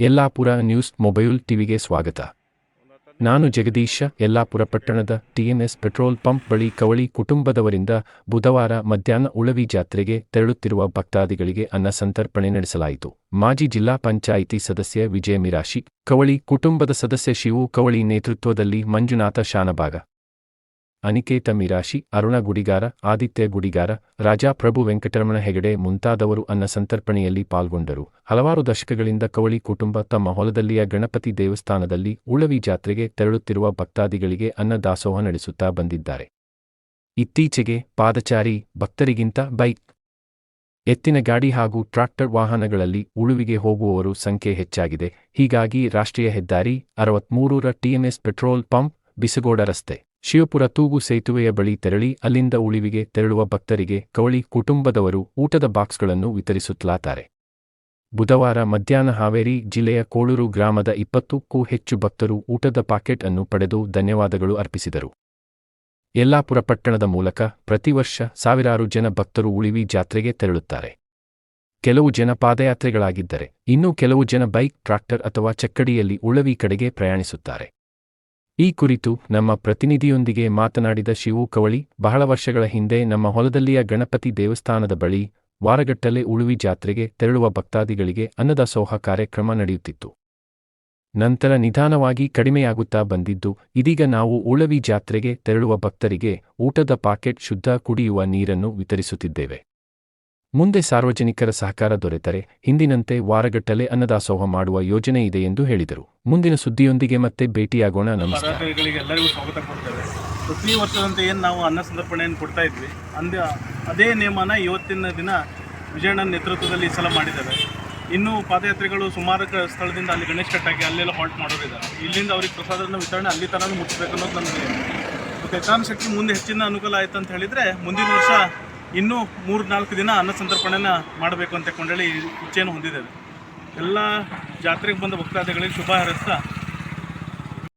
Yellapur news mobile ಟಿವಿಗೆ ಸ್ವಾಗತ. ನಾನು ಜಗದೀಶ, ಯಲ್ಲಾಪುರ ಪಟ್ಟಣದ ಟಿಎಂಎಸ್ ಪೆಟ್ರೋಲ್ ಪಂಪ್ ಬಳಿ ಕವಳಿ ಕುಟುಂಬದವರಿಂದ ಬುಧವಾರ ಮಧ್ಯಾಹ್ನ ಉಳವಿ ಜಾತ್ರೆಗೆ ತೆರಳುತ್ತಿರುವ ಭಕ್ತಾದಿಗಳಿಗೆ ಅನ್ನ ಸಂತರ್ಪಣೆ ನಡೆಸಲಾಯಿತು. ಮಾಜಿ ಜಿಲ್ಲಾ ಪಂಚಾಯಿತಿ ಸದಸ್ಯ ವಿಜಯ ಮಿರಾಶಿ, ಕವಳಿ ಕುಟುಂಬದ ಸದಸ್ಯ ಶಿವು, ಕವಳಿ ನೇತೃತ್ವದಲ್ಲಿ ಮಂಜುನಾಥ ಶಾನಭಾಗ. ಅನಿಕೇತ ಮಿರಾಶಿ, ಅರುಣ ಗುಡಿಗಾರ, ಆದಿತ್ಯ ಗುಡಿಗಾರ, ರಾಜಾ ಪ್ರಭು ವೆಂಕಟರಮಣ ಹೆಗಡೆ ಮುಂತಾದವರು ಅನ್ನ ಸಂತರ್ಪಣೆಯಲ್ಲಿ ಪಾಲ್ಗೊಂಡರು. ಹಲವಾರು ದಶಕಗಳಿಂದ ಕವಳಿ ಕುಟುಂಬ ತಮ್ಮ ಹೊಲದಲ್ಲಿಯ ಗಣಪತಿ ದೇವಸ್ಥಾನದಲ್ಲಿ ಉಳವಿ ಜಾತ್ರೆಗೆ ತೆರಳುತ್ತಿರುವ ಭಕ್ತಾದಿಗಳಿಗೆ ಅನ್ನ ದಾಸೋಹ ನಡೆಸುತ್ತಾ ಬಂದಿದ್ದಾರೆ. ಇತ್ತೀಚೆಗೆ ಪಾದಚಾರಿ ಭಕ್ತರಿಗಿಂತ ಬೈಕ್ ಎತ್ತಿನ ಗಾಡಿ ಹಾಗೂ ಟ್ರಾಕ್ಟರ್ ವಾಹನಗಳಲ್ಲಿ ಉಳುವಿಗೆ ಹೋಗುವವರು ಸಂಖ್ಯೆ ಹೆಚ್ಚಾಗಿದೆ. ಹೀಗಾಗಿ ರಾಷ್ಟ್ರೀಯ ಹೆದ್ದಾರಿ ಅರವತ್ಮೂರರ ಟಿಎಂಎಸ್ ಪೆಟ್ರೋಲ್ ಪಂಪ್, ಬಿಸಗೋಡ ರಸ್ತೆ. ಶಿವಪುರ ತೂಗು ಸೇತುವೆಯ ಬಳಿ ತೆರಳಿ ಅಲ್ಲಿಂದ ಉಳಿವಿಗೆ ತೆರಳುವ ಭಕ್ತರಿಗೆ ಕವಳಿ ಕುಟುಂಬದವರು ಊಟದ ಬಾಕ್ಸ್ಗಳನ್ನು ವಿತರಿಸುತ್ತಲಾತಾರೆ. ಬುಧವಾರ ಮಧ್ಯಾಹ್ನ ಹಾವೇರಿ ಜಿಲ್ಲೆಯ ಕೋಳೂರು ಗ್ರಾಮದ ಇಪ್ಪತ್ತಕ್ಕೂ ಹೆಚ್ಚು ಭಕ್ತರು ಊಟದ ಪಾಕೆಟ್ ಅನ್ನು ಪಡೆದು ಧನ್ಯವಾದಗಳು ಅರ್ಪಿಸಿದರು. ಯಲ್ಲಾಪುರ ಪಟ್ಟಣದ ಮೂಲಕ ಪ್ರತಿ ವರ್ಷ ಸಾವಿರಾರು ಜನ ಭಕ್ತರು ಉಳಿವಿ ಜಾತ್ರೆಗೆ ತೆರಳುತ್ತಾರೆ. ಕೆಲವು ಜನ ಪಾದಯಾತ್ರೆಗಳಾಗಿದ್ದರೆ, ಇನ್ನೂ ಕೆಲವು ಜನ ಬೈಕ್, ಟ್ರಾಕ್ಟರ್ ಅಥವಾ ಚಕ್ಕಡಿಯಲ್ಲಿ ಉಳವಿ ಕಡೆಗೆ ಪ್ರಯಾಣಿಸುತ್ತಾರೆ. ಈ ಕುರಿತು ನಮ್ಮ ಪ್ರತಿನಿಧಿಯೊಂದಿಗೆ ಮಾತನಾಡಿದ ಶಿವು ಕವಳಿ, ಬಹಳ ವರ್ಷಗಳ ಹಿಂದೆ ನಮ್ಮ ಹೊಲದಲ್ಲಿಯ ಗಣಪತಿ ದೇವಸ್ಥಾನದ ಬಳಿ ವಾರಗಟ್ಟಲೆ ಉಳುವಿ ಜಾತ್ರೆಗೆ ತೆರಳುವ ಭಕ್ತಾದಿಗಳಿಗೆ ಅನ್ನದಾಸೋಹ ಕಾರ್ಯಕ್ರಮ ನಡೆಯುತ್ತಿತ್ತು. ನಂತರ ನಿಧಾನವಾಗಿ ಕಡಿಮೆಯಾಗುತ್ತಾ ಬಂದಿದ್ದು, ಇದೀಗ ನಾವು ಉಳವಿ ಜಾತ್ರೆಗೆ ತೆರಳುವ ಭಕ್ತರಿಗೆ ಊಟದ ಪಾಕೆಟ್ ಶುದ್ಧ ಕುಡಿಯುವ ನೀರನ್ನು ವಿತರಿಸುತ್ತಿದ್ದೇವೆ. ಮುಂದೆ ಸಾರ್ವಜನಿಕರ ಸಹಕಾರ ದೊರೆತರೆ, ಹಿಂದಿನಂತೆ ವಾರಗಟ್ಟಲೆ ಅನ್ನದಾಸೋಹ ಮಾಡುವ ಯೋಜನೆ ಇದೆ ಎಂದು ಹೇಳಿದರು. ಮುಂದಿನ ಸುದ್ದಿಯೊಂದಿಗೆ ಮತ್ತೆ ಭೇಟಿಯಾಗೋಣ, ನಮಸ್ಕಾರ. ಎಲ್ಲರಿಗೂ ಸ್ವಾಗತ ಕೊಡ್ತೇವೆ. ಪ್ರತಿ ವರ್ಷದಂತೆ ಏನು ನಾವು ಅನ್ನ ಸಂದರ್ಪಣೆಯನ್ನು ಕೊಡ್ತಾ ಇದ್ವಿ. ಅಂದ, ಅದೇ ನಿಯಮನ ಇವತ್ತಿನ ದಿನ ವಿಜಯಣ್ಣನ ನೇತೃತ್ವದಲ್ಲಿ ಈ ಸಲ ಮಾಡಿದ್ದಾರೆ ಇನ್ನೂ ಪಾದಯಾತ್ರಿಗಳು ಸುಮಾರು ಸ್ಥಳದಿಂದ ಅಲ್ಲಿ ಗಣೇಶ ಕಟ್ಟಾಗಿ ಅಲ್ಲೆಲ್ಲ ಹಾಲ್ಟ್ ಮಾಡೋರಿದ್ದಾರೆ. ಇಲ್ಲಿಂದ ಅವ್ರಿಗೆ ಪ್ರಸಾದನ ವಿತರಣೆ ಅಲ್ಲಿ ತನಕ ಮುಚ್ಚಬೇಕು ಅನ್ನೋದು ನಮಗೆ ಶಕ್ತಿ ಮುಂದೆ ಹೆಚ್ಚಿನ ಅನುಕೂಲ ಆಯ್ತು ಅಂತ ಹೇಳಿದರೆ ಮುಂದಿನ ವರ್ಷ ಇನ್ನೂ ಮೂರು ನಾಲ್ಕು ದಿನ ಅನ್ನ ಸಂತರ್ಪಣೆನ ಮಾಡಬೇಕು ಅಂತ ಕೊಂಡೇಳಿ ಇಚ್ಛೆಯನ್ನು ಹೊಂದಿದ್ದೇವೆ. ಎಲ್ಲ ಜಾತ್ರೆಗೆ ಬಂದ ಭಕ್ತಾದಿಗಳಿಗೆ ಶುಭ ಹಾರೈಸ್ತಾ